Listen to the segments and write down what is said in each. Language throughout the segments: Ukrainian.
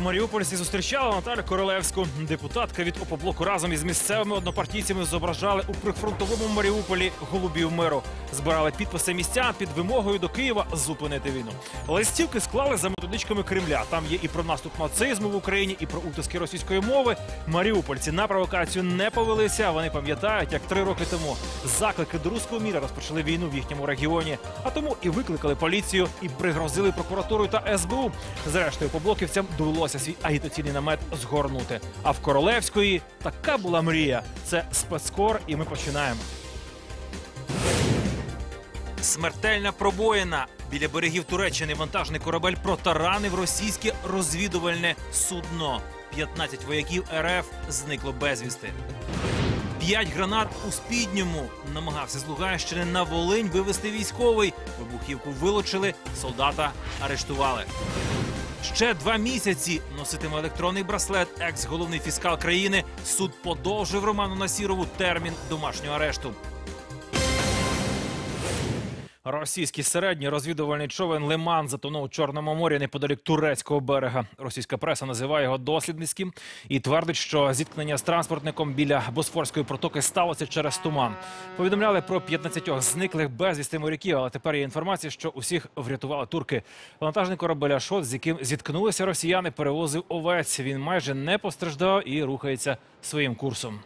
маріупольці зустрічала Наталю Королевську. Депутатка від опоблоку разом із місцевими однопартійцями зображали у прифронтовому Маріуполі голубів миру. Збирали підписи містян під вимогою до Києва зупинити війну. Листівки склали за методичками Кремля. Там є і про наступ нацизму в Україні, і про утиски російської мови. Маріупольці на провокацію не повелися. Вони пам'ятають, як три роки тому заклики до руського міра розпочали війну в їхньому регіоні. А тому і викликали поліцію, і пригрозили прокуратурою та СБУ. Зрештою, поблоківцям довелося свій агітаційний намет згорнути. А в Королевської така була мрія. Це спецкор, і ми починаємо. Смертельна пробоїна. Біля берегів Туреччини вантажний корабель протаранив російське розвідувальне судно. 15 вояків РФ зникло безвісти. П'ять гранат у спідньому намагався з Луганщини на Волинь вивезти військовий. Вибухівку вилучили, солдата арештували. Ще два місяці носитиме електронний браслет. Екс-головний фіскал країни. Суд подовжив Роману Насірову термін домашнього арешту. Російський середній розвідувальний човен Лиман затонув у Чорному морі неподалік турецького берега. Російська преса називає його дослідницьким і твердить, що зіткнення з транспортником біля Босфорської протоки сталося через туман. Повідомляли про 15 зниклих безвісти моряків, але тепер є інформація, що усіх врятували турки. Вантажний корабель Ашот, з яким зіткнулися росіяни, перевозив овець. Він майже не постраждав і рухається своїм курсом.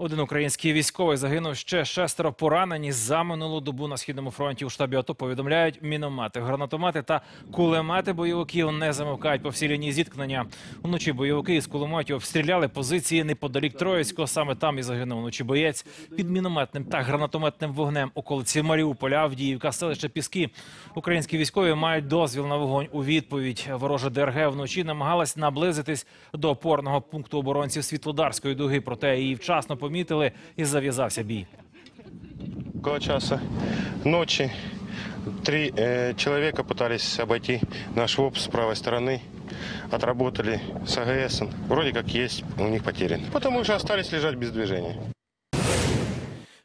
Один український військовий загинув ще шестеро поранені за минулу добу на східному фронті. У штабі АТО повідомляють міномети, гранатомети та кулемети бойовиків не замовкають по всій лінії зіткнення. Уночі бойовики із кулеметів обстріляли позиції неподалік Троїцького. Саме там і загинув вночі боєць під мінометним та гранатометним вогнем околиці Маріуполя, Авдіївка, селище Піски. Українські військові мають дозвіл на вогонь у відповідь. Ворожа ДРГ вночі намагалась наблизитись до опорного пункту оборонців Світлодарської дуги. Проте її вчасно помітили і зав'язався бій. Около часа ночи три э, человека пытались обойти наш ВОП с правой стороны. Отработали с АГС. Вроде как есть у них потерян. Потому что остались лежать без движения.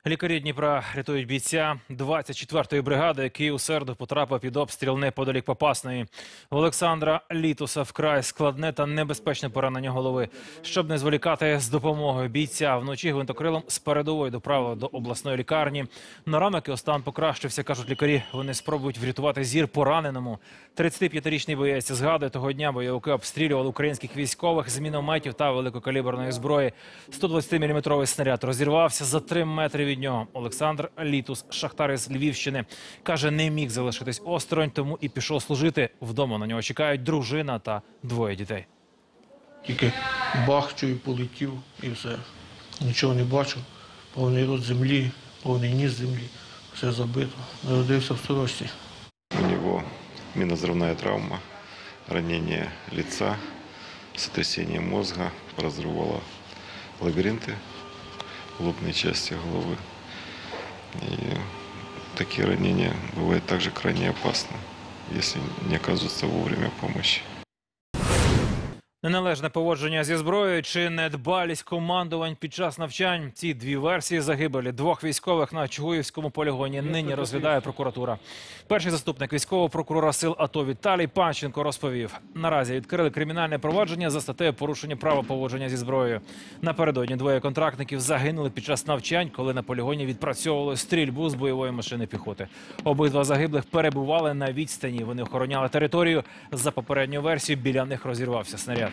Лікарі Дніпра рятують бійця 24-ї бригади, який у середу потрапив під обстріл неподалік Попасної. У Олександра Літуса вкрай складне та небезпечне поранення голови. Щоб не зволікати з допомогою бійця, вночі гвинтокрилом з передової доправили до обласної лікарні. На ранок його стан покращився, кажуть лікарі. Вони спробують врятувати зір пораненому. 35-річний боєць згадує того дня бойовики обстрілювали українських військових з мінометів та великокаліберної зброї. 120-мм снаряд розірвався за 3 метри нього. Олександр Літус, шахтар із Львівщини, каже, не міг залишитись осторонь, тому і пішов служити. Вдома на нього чекають дружина та двоє дітей. Тільки бах чую, полетів і все. Нічого не бачу. Повний рот землі, повний ніс землі, все забито. Народився в сорочці. У него минозрывная травма, ранение лица, сотрясение мозга, разрывало лабиринты лобной части головы. И такие ранения бывают также крайне опасны, если не оказывается вовремя помощи. Неналежне поводження зі зброєю чи недбалість командувань під час навчань. Ці дві версії загибелі двох військових на Чугуївському полігоні нині розглядає прокуратура. Перший заступник військового прокурора сил АТО Віталій Панченко розповів: наразі відкрили кримінальне провадження за статтею порушення права поводження зі зброєю. Напередодні двоє контрактників загинули під час навчань, коли на полігоні відпрацьовували стрільбу з бойової машини піхоти. Обидва загиблих перебували на відстані. Вони охороняли територію. За попередньою версією біля них розірвався снаряд.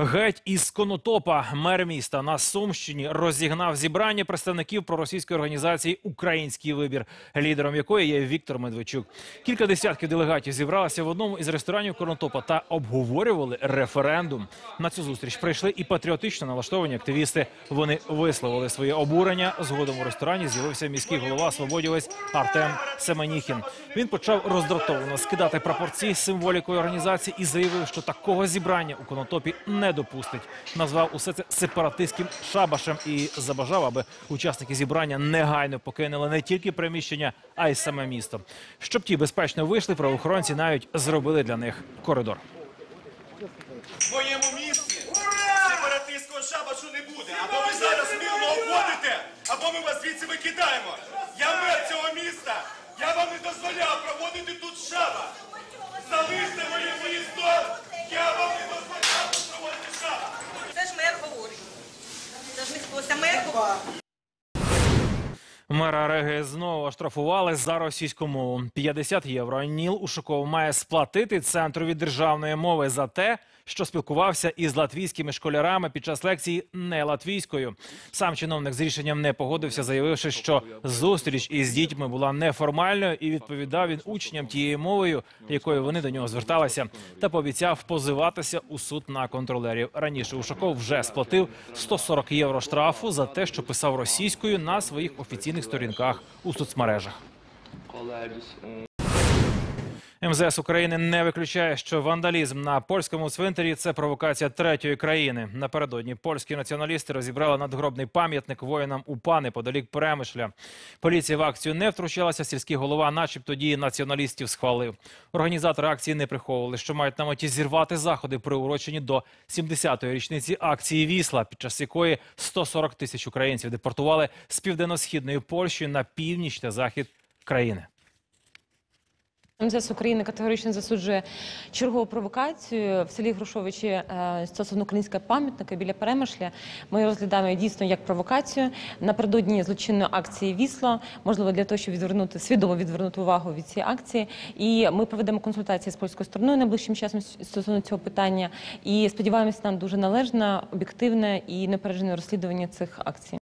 Геть із Конотопа мер міста на Сумщині розігнав зібрання представників проросійської організації Український вибір, лідером якої є Віктор Медведчук. Кілька десятків делегатів зібралися в одному із ресторанів Конотопа та обговорювали референдум. На цю зустріч прийшли і патріотично налаштовані активісти. Вони висловили своє обурення. Згодом у ресторані з'явився міський голова свободівець Артем Семеніхін. Він почав роздратовано скидати прапорці з символікою організації і заявив, що такого зібрання у Конотопі не допустить. Назвав усе це сепаратистським шабашем і забажав, аби учасники зібрання негайно покинули не тільки приміщення, а й саме місто. Щоб ті безпечно вийшли, правоохоронці навіть зробили для них коридор. В моєму місті сепаратистського шабашу не буде. Або ви зараз мирно уходите, або або ми вас звідси викидаємо. Я мер цього міста. Я вам не дозволяв проводити тут шаба. Залиште моє місто. Я вам не дозволяв тут проводити шаба. Це ж мер говорить. Це ж не хтось, а мер говорить. Мера Реги знову оштрафували за російську мову. 50 євро. Ніл Ушаков має сплатити центру від державної мови за те, що спілкувався із латвійськими школярами під час лекції не латвійською. Сам чиновник з рішенням не погодився, заявивши, що зустріч із дітьми була неформальною і відповідав він учням тією мовою, якою вони до нього зверталися, та пообіцяв позиватися у суд на контролерів. Раніше Ушаков вже сплатив 140 євро штрафу за те, що писав російською на своїх офіційних сторінках у соцмережах. МЗС України не виключає, що вандалізм на польському цвинтарі це провокація третьої країни. Напередодні польські націоналісти розібрали надгробний пам'ятник воїнам УПА неподалік Перемишля. Поліція в акцію не втручалася. Сільський голова, начебто, дії націоналістів схвалив. Організатори акції не приховували, що мають на меті зірвати заходи, приурочені до 70-ї річниці акції Вісла, під час якої 140 тисяч українців депортували з південно-східної Польщі на північ та захід країни. МЗС України категорично засуджує чергову провокацію в селі Грушовичі е, стосовно українського пам'ятника біля Перемишля. Ми розглядаємо дійсно як провокацію напередодні злочинної акції Вісло, можливо, для того, щоб відвернути свідомо відвернути увагу від цієї акції. І ми проведемо консультації з польською стороною найближчим часом стосовно цього питання. І сподіваємося на дуже належне, об'єктивне і непереджене розслідування цих акцій.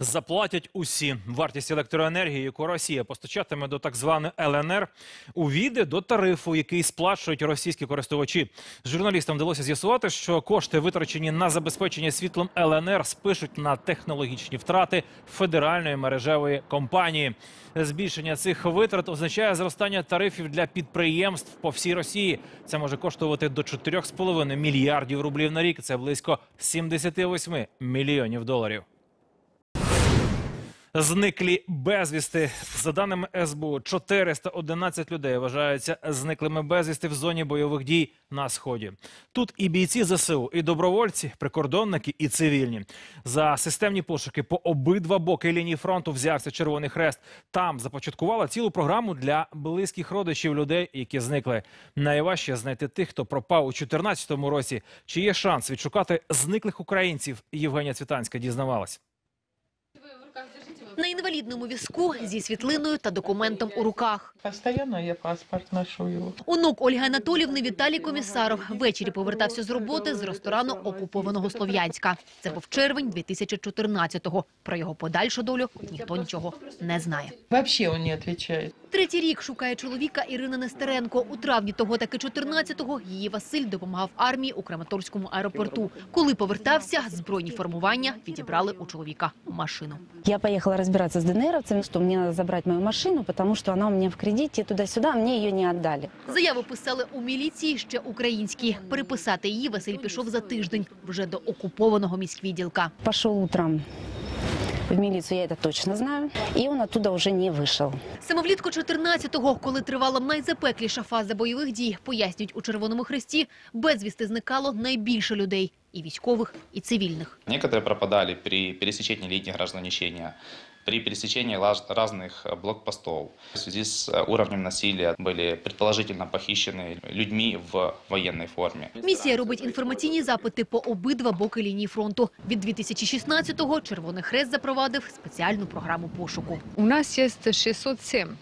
Заплатять усі. Вартість електроенергії, яку Росія постачатиме до так званої ЛНР, увійде до тарифу, який сплачують російські користувачі. Журналістам вдалося з'ясувати, що кошти, витрачені на забезпечення світлом ЛНР, спишуть на технологічні втрати федеральної мережевої компанії. Збільшення цих витрат означає зростання тарифів для підприємств по всій Росії. Це може коштувати до 4,5 мільярдів рублів на рік. Це близько 78 мільйонів доларів. Зниклі безвісти. За даними СБУ, 411 людей вважаються зниклими безвісти в зоні бойових дій на сході. Тут і бійці ЗСУ, і добровольці, прикордонники, і цивільні. За системні пошуки по обидва боки лінії фронту взявся Червоний Хрест. Там започаткувала цілу програму для близьких родичів людей, які зникли. Найважче знайти тих, хто пропав у 2014 році. Чи є шанс відшукати зниклих українців? Євгенія Цвітанська дізнавалась. На інвалідному візку зі світлиною та документом у руках. Постоянно я паспорт ношу его. Онук Ольги Анатолівни Віталій Комісаров ввечері повертався з роботи з ресторану окупованого Слов'янська. Це був червень 2014-го. Про його подальшу долю ніхто нічого не знає. Вообще он не отвечает. Третій рік шукає чоловіка Ірина Нестеренко. У травні того таки 14-го її Василь допомагав армії у Краматорському аеропорту. Коли повертався, збройні формування відібрали у чоловіка машину. Я поехала разбираться с ДНРовцами, что мне надо забрать мою машину, потому что она у меня в кредите туда-сюда, а мне ее не отдали. Заяву писали у міліції ще українські. Переписати її Василь пішов за тиждень вже до окупованого міськвідділка. Пошел утром в милицию, я это точно знаю, и он оттуда уже не вышел. Саме влітку 14-го, коли тривала найзапекліша фаза бойових дій, пояснюють у Червоному Хресті, безвісти зникало найбільше людей – і військових, і цивільних. Некоторые пропадали при пересечении линий разграничения, при пересечении лаж- разных э, блокпостов. В связи с э, уровнем насилия были предположительно похищены людьми в военной форме. Місія робить інформаційні запити по обидва боки лінії фронту. Від 2016-го Червоний Хрест запровадив спеціальну програму пошуку. У нас есть 607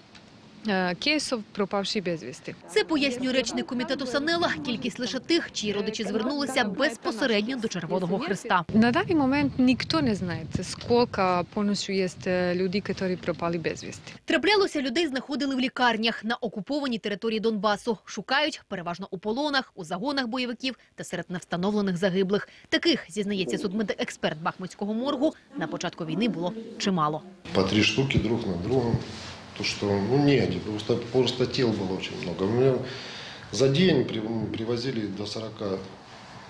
э, кейсов пропавшей без вести. Це пояснює речник комітету Санела. Кількість лише тих, чиї родичі звернулися безпосередньо до Червоного Хреста. На данный момент никто не знает, сколько полностью есть э, людей, которые пропали без вести. Траплялося, людей знаходили в лікарнях на окупованій території Донбасу. Шукають переважно у полонах, у загонах бойовиків та серед невстановлених загиблих. Таких, зізнається судмедексперт Бахмутського моргу, на початку війни було чимало. По три штуки друг над другом. То, что, ну, негде, просто, просто тел было очень много. У меня за день при- привозили до 40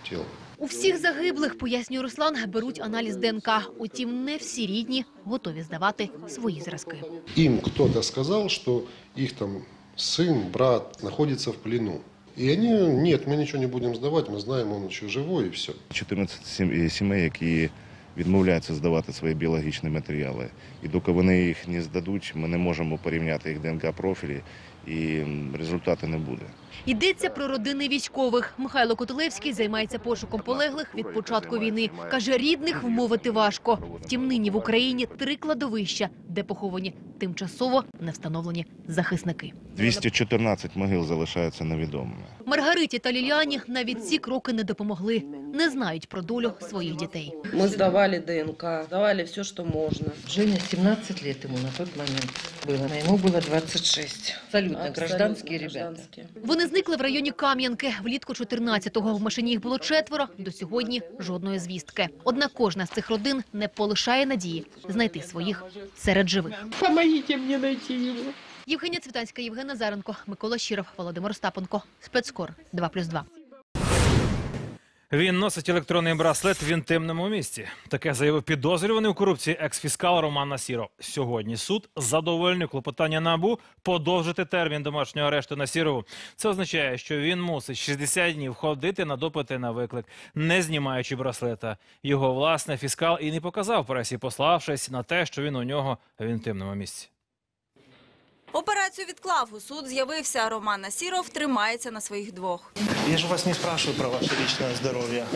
тел. У всіх загиблих, пояснює Руслан, беруть аналіз ДНК. Утім, не всі рідні готові здавати свої зразки. Им кто-то сказал, что их там сын, брат находится в плену. И они, нет, мы ничего не будем сдавать, мы знаем, он еще живой и все. 14 сім- сімей, які відмовляються здавати свої біологічні матеріали. І доки вони їх не здадуть, ми не можемо порівняти їх ДНК-профілі і м, результату не буде. Йдеться про родини військових. Михайло Котелевський займається пошуком полеглих від початку війни. Каже, рідних вмовити важко. Втім, нині в Україні три кладовища, де поховані тимчасово не встановлені захисники. 214 могил залишаються невідомими. Маргариті та Ліліані навіть ці кроки не допомогли. Не знають про долю своїх дітей. Мы сдавали ДНК, сдавали все, что можно. Женя 17 лет ему на тот момент было, а ему было 26. Абсолютно, гражданские ребята. Вони зникли в районі Кам'янки. Влітку 14-го в машині їх було четверо. До сьогодні жодної звістки. Однак кожна з цих родин не полишає надії знайти своїх серед живих. Помогите мені знайти його. Євгенія Цвітанська, Євген Назаренко, Микола Щиров, Володимир Остапенко. Спецкор 2+,2. Він носить електронний браслет в інтимному місці. Таке заявив підозрюваний у корупції екс-фіскал Роман Насіров. Сьогодні суд задовольнив клопотання НАБУ подовжити термін домашнього арешту Насірову. Це означає, що він мусить 60 днів ходити на допити на виклик, не знімаючи браслета. Його власне фіскал і не показав пресі, пославшись на те, що він у нього в інтимному місці. Операцію відклав. У суд з'явився. Роман Насіров тримається на своїх двох. Я ж вас не спрашиваю про ваше лічне здоровье.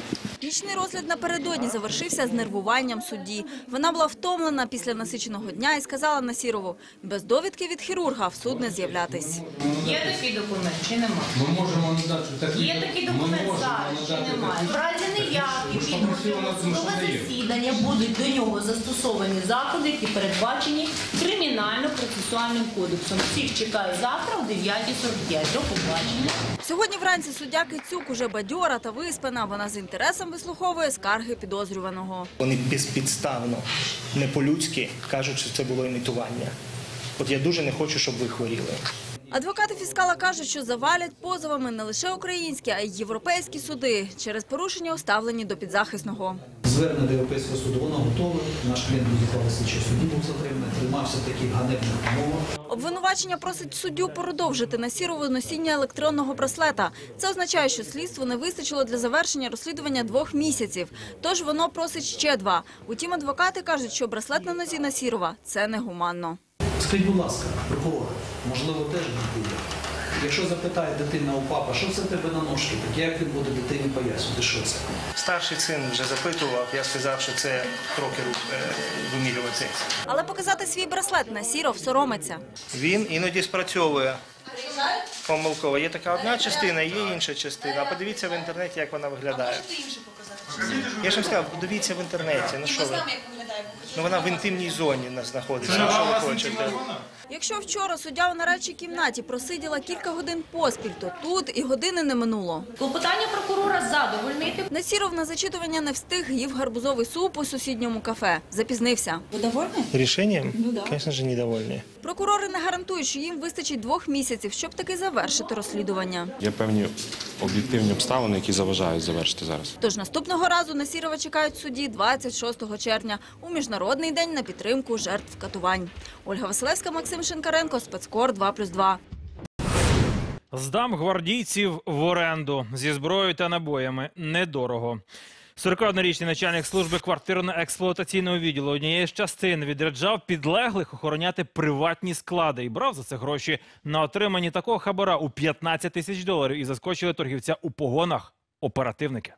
Нічний розгляд напередодні завершився з нервуванням судді. Вона була втомлена після насиченого дня і сказала Насірову, без довідки від хірурга в суд не з'являтись. Є такий документ чи немає? Ми можемо надати такі. Є такий документ зараз чи немає? В разі неявки засідання будуть до нього застосовані заходи, які передбачені кримінально-процесуальним кодексом. Всіх чекаю завтра о 9.45. До побачення. Сьогодні вранці суддя Кицюк уже бадьора та виспана. Вона з інтересом вислуховує скарги підозрюваного. Вони безпідставно, не по-людськи кажуть, що це було імітування. От я дуже не хочу, щоб ви хворіли. Адвокати фіскала кажуть, що завалять позовами не лише українські, а й європейські суди через порушення, оставлені до підзахисного. Звернення до Європейського суду, воно готове. Наш клієнт був слідчий судді був затриманий, тримався в таких ганебних умовах. Обвинувачення просить суддю продовжити на Насірову носіння електронного браслета. Це означає, що слідству не вистачило для завершення розслідування двох місяців. Тож воно просить ще два. Утім, адвокати кажуть, що браслет на нозі Насірова – це негуманно. Скажіть, будь ласка, прокурор, можливо, теж не буде. Якщо запитає дитина у папа, що це в тебе на ножки, так як він буде дитині пояснювати, що це? Старший син вже запитував, я сказав, що це кроки е, вимірювати. Але показати свій браслет Насіров соромиться. Він іноді спрацьовує помилково. Є така одна частина, є інша частина. А подивіться в інтернеті, як вона виглядає. Я ж вам сказав, подивіться в інтернеті. Ну що ви? Ну вона в інтимній зоні нас знаходиться. Що ви хочете? Якщо вчора суддя у нарадчій кімнаті просиділа кілька годин поспіль, то тут і години не минуло. Клопотання прокурора задовольнити. Насіров на зачитування не встиг, їв гарбузовий суп у сусідньому кафе. Запізнився. Ви довольні? Рішенням? Ну да. Звісно ж, недовольні. Прокурори не гарантують, що їм вистачить двох місяців, щоб таки завершити розслідування. Є певні об'єктивні обставини, які заважають завершити зараз. Тож наступного разу Насірова чекають в суді 26 червня у міжнародний день на підтримку жертв катувань. Ольга Василевська, Максим Шинкаренко, спецкор 2+,2. Здам гвардійців в оренду зі зброєю та набоями недорого. 41-річний начальник служби квартирно-експлуатаційного відділу однієї з частин відряджав підлеглих охороняти приватні склади і брав за це гроші на отримані такого хабара у 15 тисяч доларів і заскочили торгівця у погонах оперативники.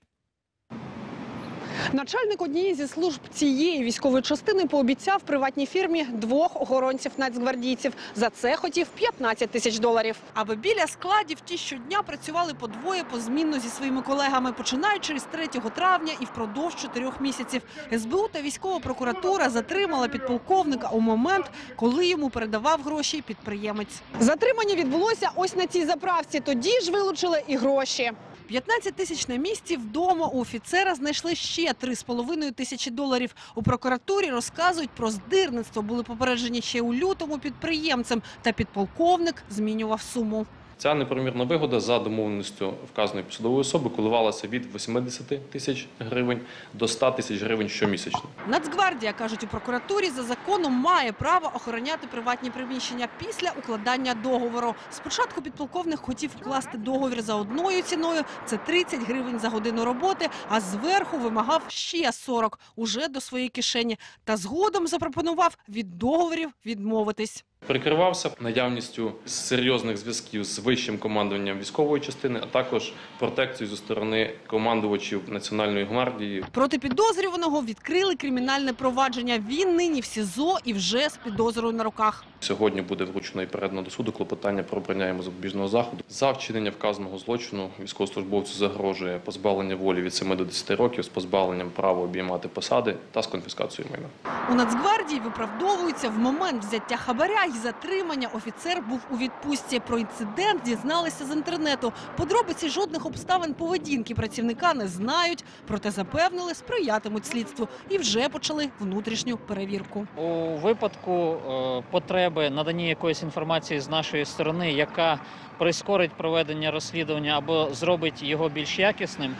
Начальник однієї зі служб цієї військової частини пообіцяв приватній фірмі двох охоронців нацгвардійців. За це хотів 15 тисяч доларів. Аби біля складів ті щодня працювали по двоє позмінно зі своїми колегами, починаючи з 3 травня і впродовж чотирьох місяців. СБУ та військова прокуратура затримала підполковника у момент, коли йому передавав гроші підприємець. Затримання відбулося ось на цій заправці. Тоді ж вилучили і гроші. 15 тисяч на місці вдома у офіцера знайшли ще 3,5 тисячі доларів. У прокуратурі розказують про здирництво. Були попереджені ще у лютому підприємцем, та підполковник змінював суму. Ця неправомірна вигода за домовленістю вказаної посадової особи коливалася від 80 тисяч гривень до 100 тисяч гривень щомісячно. Нацгвардія, кажуть у прокуратурі, за законом має право охороняти приватні приміщення після укладання договору. Спочатку підполковник хотів укласти договір за одною ціною – це 30 гривень за годину роботи, а зверху вимагав ще 40 уже до своєї кишені. Та згодом запропонував від договорів відмовитись. Прикривався наявністю серйозних зв'язків з вищим командуванням військової частини, а також протекцією зі сторони командувачів Національної гвардії. Проти підозрюваного відкрили кримінальне провадження. Він нині в СІЗО і вже з підозрою на руках. Сьогодні буде вручено і передано до суду клопотання про обрання йому запобіжного заходу. За вчинення вказаного злочину військовослужбовцю загрожує позбавлення волі від 7 до 10 років з позбавленням права обіймати посади та з конфіскацією майна. У Нацгвардії виправдовуються в момент взяття хабаря і затримання. Офіцер був у відпустці. Про інцидент дізналися з інтернету. Подробиці жодних обставин поведінки працівника не знають, проте запевнили, сприятимуть слідству і вже почали внутрішню перевірку. У випадку е, потреби надання якоїсь інформації з нашої сторони, яка прискорить проведення розслідування або зробить його більш якісним,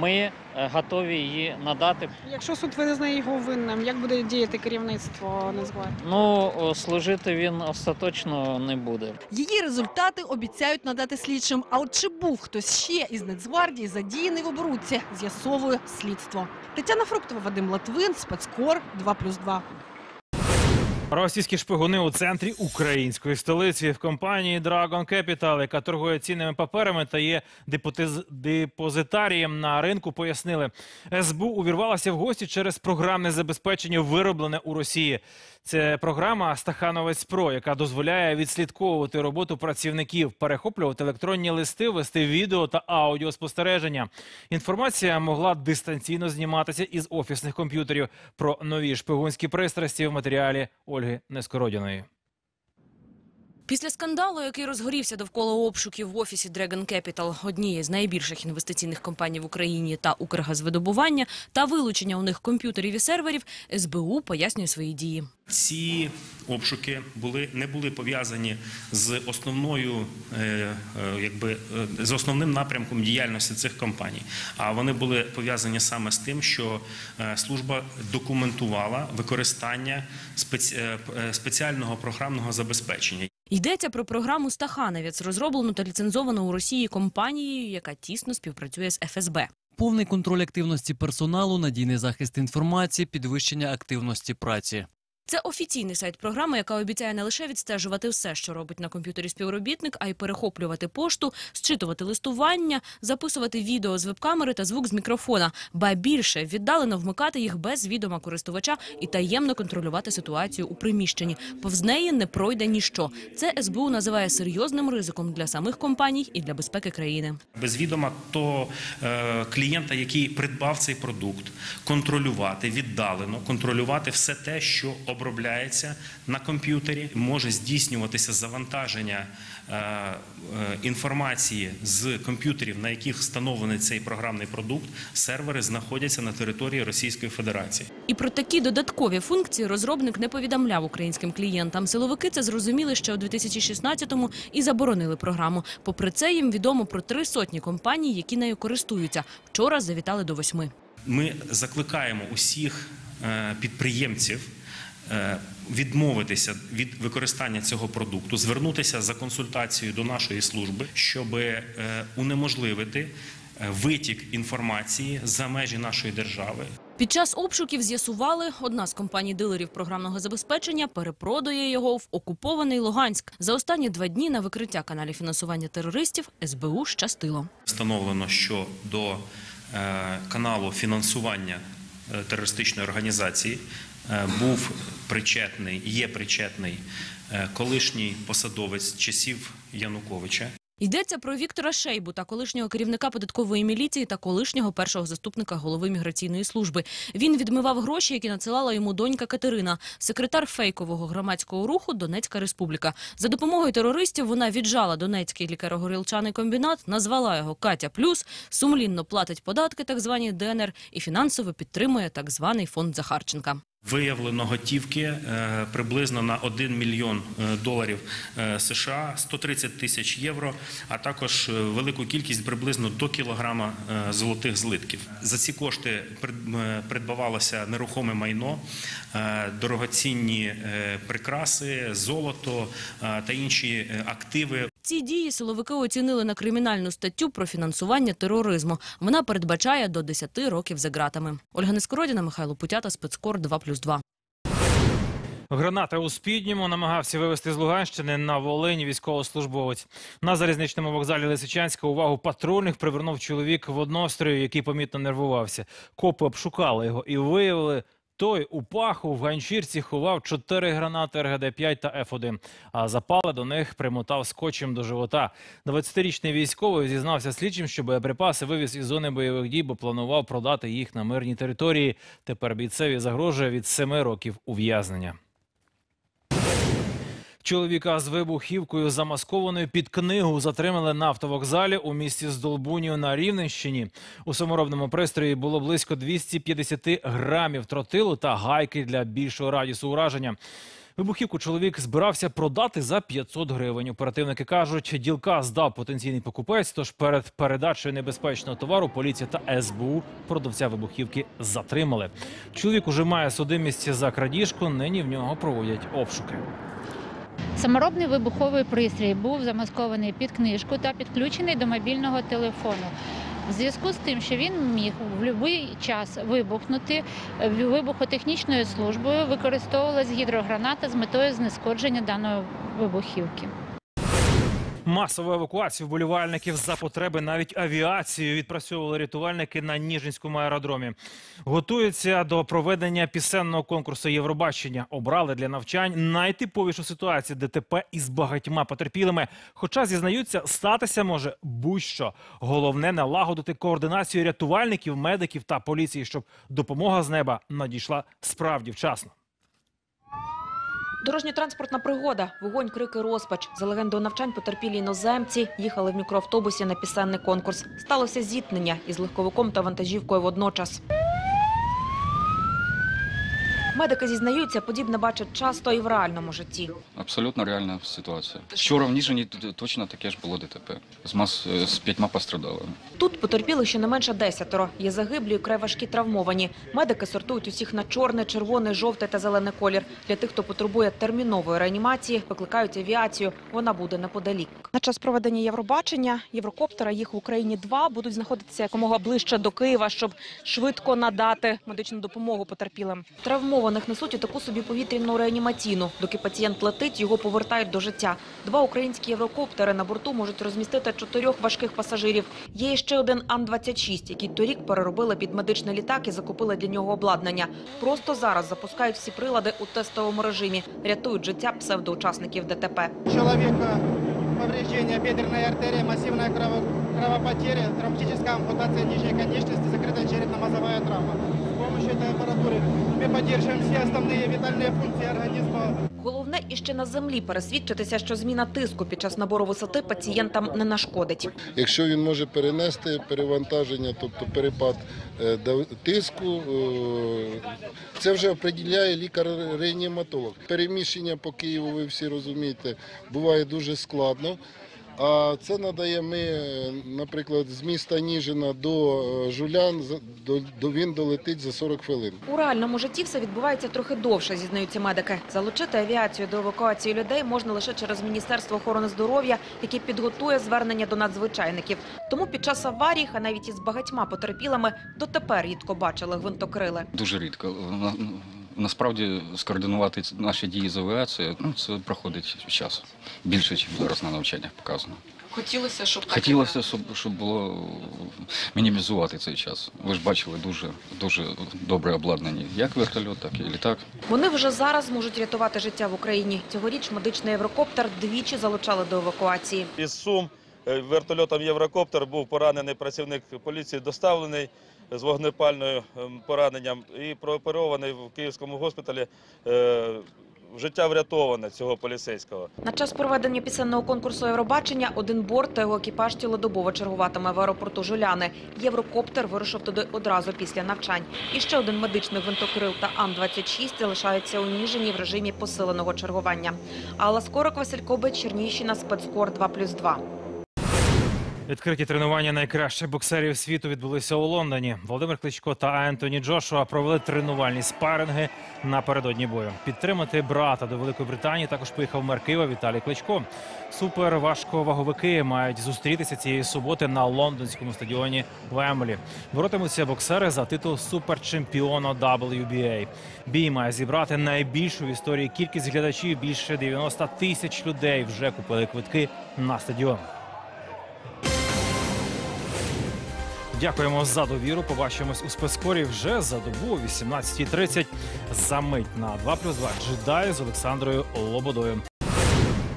ми е, готові її надати. Якщо суд визнає його винним, як буде діяти керівництво Нацгвардії? Ну, служити він остаточно не буде. Її результати обіцяють надати слідчим. А от чи був хтось ще із Нацгвардії задіяний в оборудці, з'ясовує слідство. Тетяна Фруктова, Вадим Латвин, Спецкор 2+,2. Російські шпигуни у центрі української столиці в компанії Dragon Capital, яка торгує цінними паперами та є депозитарієм на ринку, пояснили, СБУ увірвалася в гості через програмне забезпечення, вироблене у Росії. Це програма Стахановець Про, яка дозволяє відслідковувати роботу працівників, перехоплювати електронні листи, вести відео та аудіоспостереження. Інформація могла дистанційно зніматися із офісних комп'ютерів. Про нові шпигунські пристрасті в матеріалі Ольги Нескородіної. Після скандалу, який розгорівся довкола обшуків в офісі Dragon Capital, однієї з найбільших інвестиційних компаній в Україні та Укргазвидобування, та вилучення у них комп'ютерів і серверів, СБУ пояснює свої дії. Ці обшуки були не були пов'язані з основною, е, е, якби е, з основним напрямком діяльності цих компаній. А вони були пов'язані саме з тим, що служба документувала використання спеці- спеціального програмного забезпечення. Йдеться про програму Стахановець, розроблену та ліцензовану у Росії компанією, яка тісно співпрацює з ФСБ. Повний контроль активності персоналу, надійний захист інформації, підвищення активності праці. Це офіційний сайт програми, яка обіцяє не лише відстежувати все, що робить на комп'ютері співробітник, а й перехоплювати пошту, зчитувати листування, записувати відео з веб-камери та звук з мікрофона. Ба більше віддалено вмикати їх без відома користувача і таємно контролювати ситуацію у приміщенні. Повз неї не пройде ніщо. Це СБУ називає серйозним ризиком для самих компаній і для безпеки країни. без відома то е, клієнта, який придбав цей продукт, контролювати віддалено, контролювати все те, що обробляється на комп'ютері, може здійснюватися завантаження е, е, інформації з комп'ютерів, на яких встановлений цей програмний продукт. Сервери знаходяться на території Російської Федерації. І про такі додаткові функції розробник не повідомляв українським клієнтам. Силовики це зрозуміли ще у 2016-му і заборонили програму. Попри це, їм відомо про три сотні компаній, які нею користуються. Вчора завітали до восьми. Ми закликаємо усіх е, підприємців відмовитися від використання цього продукту, звернутися за консультацією до нашої служби, щоб е, унеможливити е, витік інформації за межі нашої держави. Під час обшуків з'ясували, одна з компаній дилерів програмного забезпечення перепродає його в окупований Луганськ. За останні два дні на викриття каналів фінансування терористів СБУ щастило. Встановлено, що до е, каналу фінансування е, терористичної організації е, був причетний, є причетний е, колишній посадовець часів Януковича. Йдеться про Віктора Шейбу та колишнього керівника податкової міліції та колишнього першого заступника голови міграційної служби. Він відмивав гроші, які надсилала йому донька Катерина, секретар фейкового громадського руху Донецька Республіка. За допомогою терористів вона віджала Донецький лікаро-горілчаний комбінат, назвала його Катя Плюс, сумлінно платить податки, так звані ДНР, і фінансово підтримує так званий фонд Захарченка. Виявлено готівки е, приблизно на 1 мільйон е, доларів е, США, 130 тисяч євро, а також велику кількість приблизно до кілограма золотих злитків. За ці кошти прид- придбавалося нерухоме майно, дорогоцінні прикраси, золото та інші активи. Ці дії силовики оцінили на кримінальну статтю про фінансування тероризму. Вона передбачає до 10 років за ґратами. Ольга Нескородіна, Михайло Путята, спецкор 2+,2. Гранати у спідньому намагався вивезти з Луганщини на Волині військовослужбовець. На залізничному вокзалі Лисичанська увагу патрульних привернув чоловік в однострої, який помітно нервувався. Копи обшукали його і виявили. Той у паху в ганчірці ховав чотири гранати РГД-5 та Ф-1, а запали до них примотав скотчем до живота. 20-річний військовий зізнався слідчим, що боєприпаси вивіз із зони бойових дій, бо планував продати їх на мирній території. Тепер бійцеві загрожує від семи років ув'язнення. Чоловіка з вибухівкою, замаскованою під книгу, затримали на автовокзалі у місті Здолбунів на Рівненщині. У саморобному пристрої було близько 250 грамів тротилу та гайки для більшого радісу ураження. Вибухівку чоловік збирався продати за 500 гривень. Оперативники кажуть, ділка здав потенційний покупець. Тож перед передачею небезпечного товару поліція та СБУ продавця вибухівки затримали. Чоловік уже має судимість за крадіжку. Нині в нього проводять обшуки. Саморобний вибуховий пристрій був замаскований під книжку та підключений до мобільного телефону. В зв'язку з тим, що він міг в будь-який час вибухнути, е, вибухотехнічною службою використовувалась гідрограната з метою знешкодження даної вибухівки. Масову евакуацію вболівальників за потреби навіть авіацію відпрацьовували рятувальники на Ніжинському аеродромі. Готуються до проведення пісенного конкурсу Євробачення. Обрали для навчань найтиповішу ситуацію ДТП із багатьма потерпілими. Хоча зізнаються, статися може будь-що. Головне налагодити координацію рятувальників, медиків та поліції, щоб допомога з неба надійшла справді вчасно. Дорожньо-транспортна пригода, вогонь, крики, розпач. За легендою навчань потерпілі іноземці їхали в мікроавтобусі на пісенний конкурс. Сталося зіткнення із легковиком та вантажівкою водночас. Медики зізнаються, подібне бачать часто і в реальному житті. Абсолютно реальна ситуація. Вчора в Ніжині точно таке ж було ДТП з мас з п'ятьма пострадалими. Тут потерпіли щонайменше десятеро. Є загиблі, і край важкі травмовані. Медики сортують усіх на чорний, червоний, жовтий та зелений колір. Для тих, хто потребує термінової реанімації, викликають авіацію. Вона буде неподалік. На час проведення Євробачення Єврокоптера їх в Україні два будуть знаходитися якомога ближче до Києва, щоб швидко надати медичну допомогу потерпілим. Травмованих несуть таку собі повітряну реанімаційну. Доки пацієнт летить, його повертають до життя. Два українські єврокоптери на борту можуть розмістити чотирьох важких пасажирів. Є ще один Ан-26, який торік переробили під медичний літак і закупили для нього обладнання. Просто зараз запускають всі прилади у тестовому режимі, рятують життя псевдоучасників ДТП. человека повреждение бедренной артерии, массивная крово- кровопотеря, травматическая ампутация нижней конечности, закрытая черепно-мозговая травма С помощью этой аппаратуры мы поддерживаем все основные витальные функции организма. Головне іще на землі пересвідчитися, що зміна тиску під час набору висоти пацієнтам не нашкодить. Якщо він може перенести перевантаження, тобто перепад е, дав- тиску, е, це вже определяє лікар-реаніматолог. Переміщення по Києву, ви всі розумієте, буває дуже складно. А це надає ми, наприклад, з міста Ніжина до е, Жулян, за- до, до він долетить за 40 хвилин. У реальному житті все відбувається трохи довше, зізнаються медики. Залучити авіацію до евакуації людей можна лише через Міністерство охорони здоров'я, яке підготує звернення до надзвичайників. Тому під час аварій, а навіть із багатьма потерпілими, дотепер рідко бачили гвинтокрили. Дуже рідко. На- Насправді скоординувати наші дії з авіацією, ну це проходить час більше, ніж зараз на навчаннях показано. Хотілося, щоб Хотілося, щоб, щоб було мінімізувати цей час. Ви ж бачили дуже дуже добре обладнані як вертольот, так і літак. Вони вже зараз можуть рятувати життя в Україні. Цьогоріч медичний єврокоптер двічі залучали до евакуації. Із Сум е, вертольотом Єврокоптер був поранений працівник поліції, доставлений з вогнепальним ем, пораненням і прооперований в Київському госпіталі е, життя врятоване цього поліцейського. На час проведення пісенного конкурсу Євробачення один борт та його екіпаж цілодобово чергуватиме в аеропорту Жуляни. Єврокоптер вирушив туди одразу після навчань. І ще один медичний гвинтокрил та Ан-26 залишаються у Ніжині в режимі посиленого чергування. Алла Скорик, Василь Кобець, Чернігівщина, спецкор 2+,2. Відкриті тренування найкращих боксерів світу відбулися у Лондоні. Володимир Кличко та Ентоні Джошуа провели тренувальні спаринги напередодні бою. Підтримати брата до Великої Британії також поїхав мер Києва Віталій Кличко. Суперважковаговики мають зустрітися цієї суботи на лондонському стадіоні Вемблі. Боротимуться боксери за титул суперчемпіона WBA. Бій має зібрати найбільшу в історії кількість глядачів. Більше 90 тисяч людей вже купили квитки на стадіон. Дякуємо за довіру. Побачимось у спецкорі вже за добу о 18.30. За мить на 2+,2 джедаї з Олександрою Лободою.